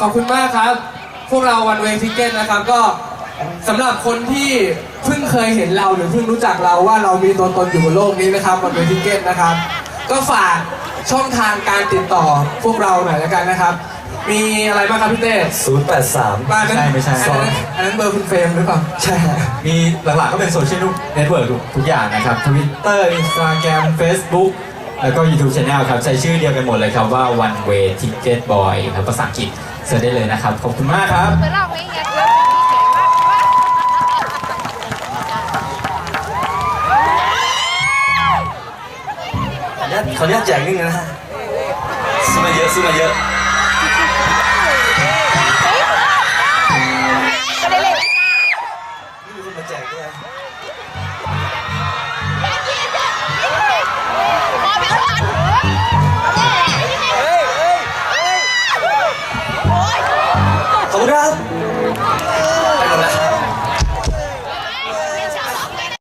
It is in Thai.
ขอบคุณมากครับ พวกเราวันเวทิเก้นนะครับก็สำหรับคนที่เพิ่งเคยเห็นเราหรือเพิ่งรู้จักเราว่าเรามีตัวตนอยู่บนโลกนี้นะครับวันเวทิเก้นนะครับ ก็ฝากช่องทางการติดต่อพวกเราหน่อยแล้วกันนะครับ มีอะไรบ้างครับพี่เต้083บ้านนั้นใช่ไม่ใช่อันนั้นอันนั้นเบอร์คุณเฟรมหรือเปล่า ใช่ฮะมีหลักๆก็เป็นโซเชียลเน็ตเวิร์กทุกอย่างนะครับ Twitter Instagram Facebook แล้วก็ YouTube Channel ครับ ใช้ชื่อเดียวกันหมดเลยครับว่า One Way Ticket Boy ครับภาษาอังกฤษ เสิร์ชได้เลยนะครับ ขอบคุณมากครับ เหมือนเราไม่เงี้ยครับขออนุญาตขออนุญาตแจกนิดนึงนะฮะซื้อมาเยอะซื้อมาเยอะก็ได้เลยนี่มีคนมาแจกด้วย verdad